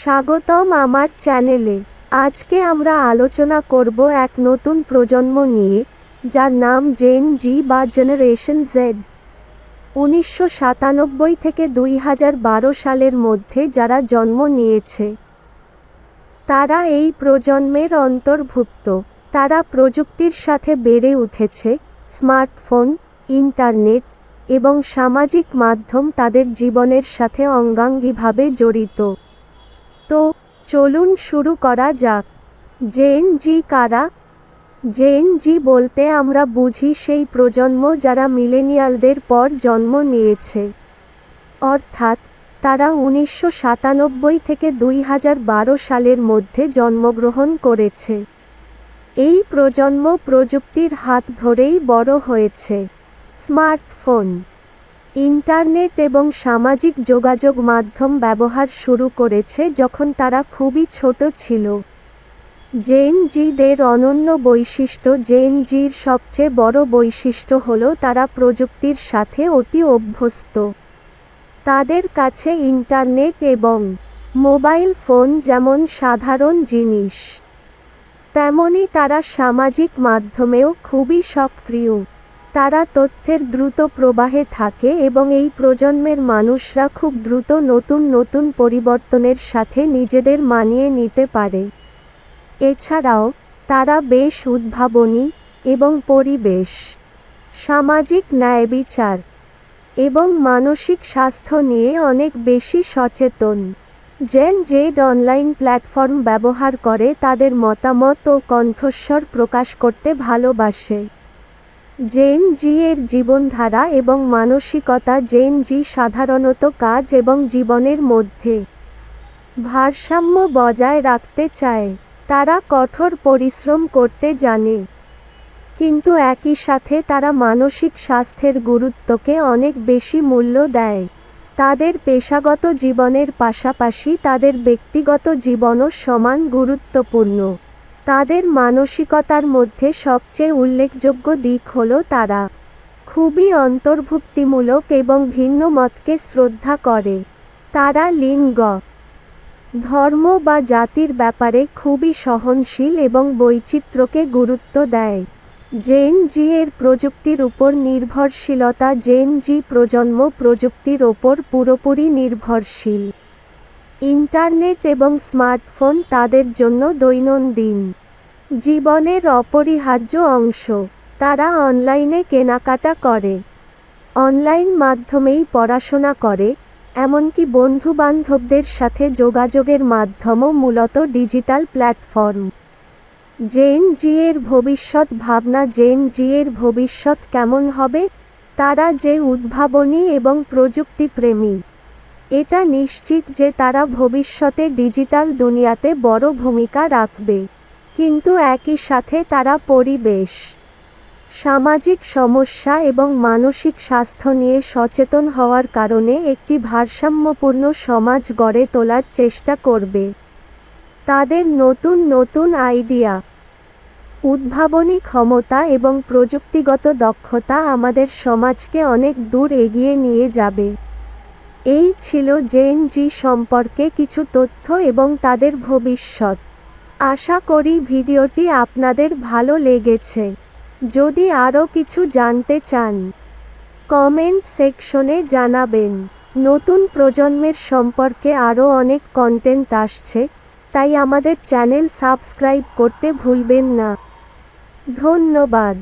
স্বাগতম আমার চ্যানেলে। আজকে আমরা আলোচনা করব এক নতুন প্রজন্ম নিয়ে, যার নাম জেন জি বা জেনারেশন জেড উনিশশো সাতানব্বই থেকে দুই হাজার বারো সালের মধ্যে যারা জন্ম নিয়েছে, তারা এই প্রজন্মের অন্তর্ভুক্ত। তারা প্রযুক্তির সাথে বেড়ে উঠেছে, স্মার্টফোন, ইন্টারনেট এবং সামাজিক মাধ্যম তাদের জীবনের সাথে অঙ্গাঙ্গিভাবে জড়িত। তো চলুন শুরু করা যাক। জেন জি কারা? জেন জি বলতে আমরা বুঝি সেই প্রজন্ম যারা মিলেনিয়ালদের পর জন্ম নিয়েছে। অর্থাৎ তারা উনিশশো সাতানব্বই থেকে দুই হাজার বারো সালের মধ্যে জন্মগ্রহণ করেছে। এই প্রজন্ম প্রযুক্তির হাত ধরেই বড় হয়েছে। স্মার্টফোন ইন্টারনেট এবং সামাজিক যোগাযোগ মাধ্যম ব্যবহার শুরু করেছে যখন তারা খুবই ছোট ছিল। জেন জিদের অনন্য বৈশিষ্ট্য, জেন জির সবচেয়ে বড় বৈশিষ্ট্য হল তারা প্রযুক্তির সাথে অতি অভ্যস্ত। তাদের কাছে ইন্টারনেট এবং মোবাইল ফোন যেমন সাধারণ জিনিস, তেমনি তারা সামাজিক মাধ্যমেও খুবই সক্রিয়। তারা তথ্যের দ্রুত প্রবাহে থাকে এবং এই প্রজন্মের মানুষরা খুব দ্রুত নতুন নতুন পরিবর্তনের সাথে নিজেদের মানিয়ে নিতে পারে। এছাড়াও, তারা বেশ উদ্ভাবনী এবং পরিবেশ, সামাজিক ন্যায় বিচার এবং মানসিক স্বাস্থ্য নিয়ে অনেক বেশি সচেতন। জেন জেড অনলাইন প্ল্যাটফর্ম ব্যবহার করে তাদের মতামত ও কণ্ঠস্বর প্রকাশ করতে ভালোবাসে। জেন জি এর জীবনধারা এবং মানসিকতা। জেন জি সাধারণত কাজ এবং জীবনের মধ্যে ভারসাম্য বজায় রাখতে চায়। তারা কঠোর পরিশ্রম করতে জানে। কিন্তু একই সাথে তারা মানসিক স্বাস্থ্যের গুরুত্বকে অনেক বেশি মূল্য দেয়। তাদের পেশাগত জীবনের পাশাপাশি তাদের ব্যক্তিগত জীবনও সমান গুরুত্বপূর্ণ। তাদের মানসিকতার মধ্যে সবচেয়ে উল্লেখযোগ্য দিক হল তারা খুবই অন্তর্ভুক্তিমূলক এবং ভিন্ন মতকে শ্রদ্ধা করে। তারা লিঙ্গ, ধর্ম বা জাতির ব্যাপারে খুবই সহনশীল এবং বৈচিত্র্যকে গুরুত্ব দেয়। জেন জি এর প্রযুক্তির উপর নির্ভরশীলতা, জেন জি প্রজন্ম প্রযুক্তির ওপর পুরোপুরি নির্ভরশীল। ইন্টারনেট এবং স্মার্টফোন তাদের জন্য দৈনন্দিন জীবনের অপরিহার্য অংশ। তারা অনলাইনে কেনাকাটা করে, অনলাইন মাধ্যমেই পড়াশোনা করে, এমনকি বন্ধুবান্ধবদের সাথে যোগাযোগের মাধ্যমও মূলত ডিজিটাল প্ল্যাটফর্ম। জেন জি এর ভবিষ্যৎ ভাবনা, জেন জি এর ভবিষ্যৎ কেমন হবে? তারা যে উদ্ভাবনী এবং প্রযুক্তিপ্রেমী এটা নিশ্চিত যে তারা ভবিষ্যতে ডিজিটাল দুনিয়াতে বড় ভূমিকা রাখবে। কিন্তু একই সাথে তারা পরিবেশ, সামাজিক সমস্যা এবং মানসিক স্বাস্থ্য নিয়ে সচেতন হওয়ার কারণে একটি ভারসাম্যপূর্ণ সমাজ গড়ে তোলার চেষ্টা করবে। তাদের নতুন নতুন আইডিয়া, উদ্ভাবনী ক্ষমতা এবং প্রযুক্তিগত দক্ষতা আমাদের সমাজকে অনেক দূর এগিয়ে নিয়ে যাবে। এই ছিল জেন জি সম্পর্কে কিছু তথ্য এবং তাদের ভবিষ্যৎ। আশা করি ভিডিওটি আপনাদের ভালো লেগেছে। যদি আরও কিছু জানতে চান, কমেন্ট সেকশনে জানাবেন। নতুন প্রজন্মের সম্পর্কে আরও অনেক কন্টেন্ট আসছে, তাই আমাদের চ্যানেল সাবস্ক্রাইব করতে ভুলবেন না। ধন্যবাদ।